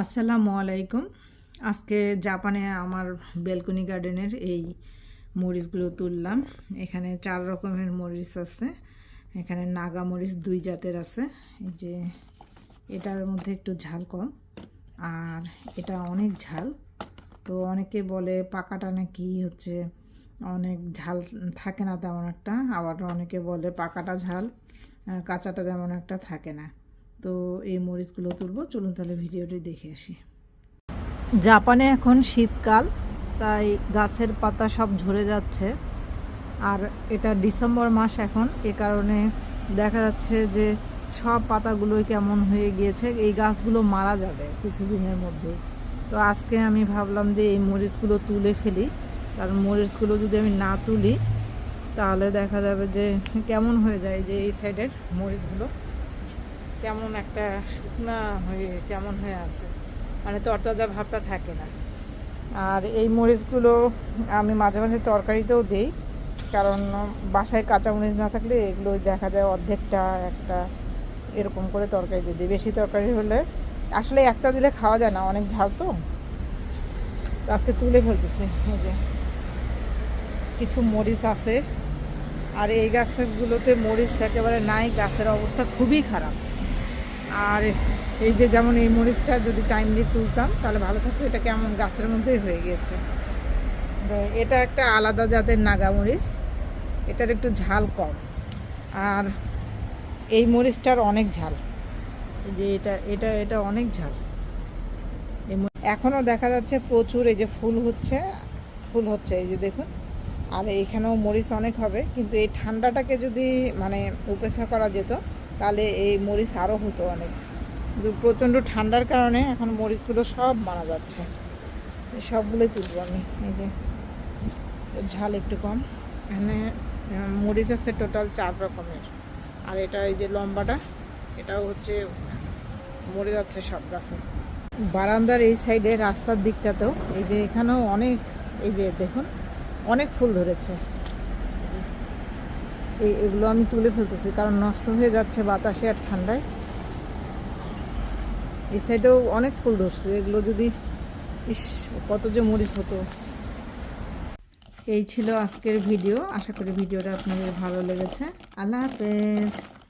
আসসালামু আলাইকুম। আজকে জাপানে আমার বেলকনি গার্ডেনের এই মরিচগুলো তুললাম। এখানে চার রকমের মরিচ আছে। এখানে নাগা মরিচ দুই জাতের আছে। যে এটার মধ্যে একটু ঝাল কম। আর এটা অনেক ঝাল। তো অনেকে বলে পাকাটা নাকি হচ্ছে অনেক ঝাল থাকে না তেমন একটা। আবার অনেকে বলে পাকাটা ঝাল কাঁচাটা তেমন একটা থাকে না। তো এই মরিচগুলো তুলবো। চলুন তাহলে ভিডিওটি দেখে আসি। জাপানে এখন শীতকাল, তাই গাছের পাতা সব ঝরে যাচ্ছে। আর এটা ডিসেম্বর মাস এখন, এ কারণে দেখা যাচ্ছে যে সব পাতাগুলোই কেমন হয়ে গিয়েছে। এই গাছগুলো মারা যাবে কিছুদিনের মধ্যে। তো আজকে আমি ভাবলাম যে এই মরিচগুলো তুলে ফেলি। কারণ মরিচগুলো যদি আমি না তুলি, তাহলে দেখা যাবে যে কেমন হয়ে যায় যে এই সাইডের মরিচগুলো। কেমন একটা শুকনা হয়ে, কেমন হয়ে আছে? মানে তরতাজা ভাবটা থাকে না। আর এই মরিচগুলো আমি মাঝে মাঝে তরকারিতেও দিই, কারণ বাসায় কাঁচা মরিচ না থাকলে এগুলো দেখা যায় অর্ধেকটা, একটা এরকম করে তরকারিতে দিই। বেশি তরকারি হলে আসলে একটা দিলে খাওয়া যায় না, অনেক ঝাল তো আজকে তুলে ফেলতেছি, এই যে কিছু মরিচ আছে। আর এই গাছগুলোতে মরিচ একেবারে নাই, গাছের অবস্থা খুবই খারাপ। আর এই যে যেমন এই মরিচটা যদি টাইমলি তুলতাম, তাহলে ভালো থাকতো। এটা কেমন? গাছের মধ্যেই হয়ে গিয়েছে। এটা একটা আলাদা জাতের নাগা মরিচ। এটার একটু ঝাল কম। আর এই মরিচটার অনেক ঝাল। যে এটা এটা এটা অনেক ঝাল। এখনও দেখা যাচ্ছে প্রচুর এই যে ফুল হচ্ছে। ফুল হচ্ছে, এই যে দেখুন। আর এইখানেও মরিচ অনেক হবে। কিন্তু এই ঠান্ডাটাকে যদি মানে উপেক্ষা করা যেত তাহলে এই মরিচ আরও হতো অনেক। কিন্তু প্রচণ্ড ঠান্ডার কারণে এখন মরিচগুলো সব মারা যাচ্ছে। সবগুলোই তুলবো আমি, এই যে ঝাল একটু কম। এখানে মরিচ আছে টোটাল চার রকমের। আর এটা এই যে লম্বাটা, এটাও হচ্ছে মরে যাচ্ছে সব গাছে। বারান্দার এই সাইডে রাস্তার দিকটাতেও এই যে এখানেও অনেক, এই যে দেখুন, অনেক ফুল ধরেছে। এই এগুলো আমি তুলে ফেলতেছি, কারণ নষ্ট হয়ে যাচ্ছে বাতাসে আর ঠান্ডায়। এই সাইডেও অনেক ফুল ধরছে, এগুলো যদি, ইস, কত যে মরিচ হতো। এই ছিল আজকের ভিডিও, আশা করি ভিডিওটা আপনাদের ভালো লেগেছে। আল্লাহ হাফেজ।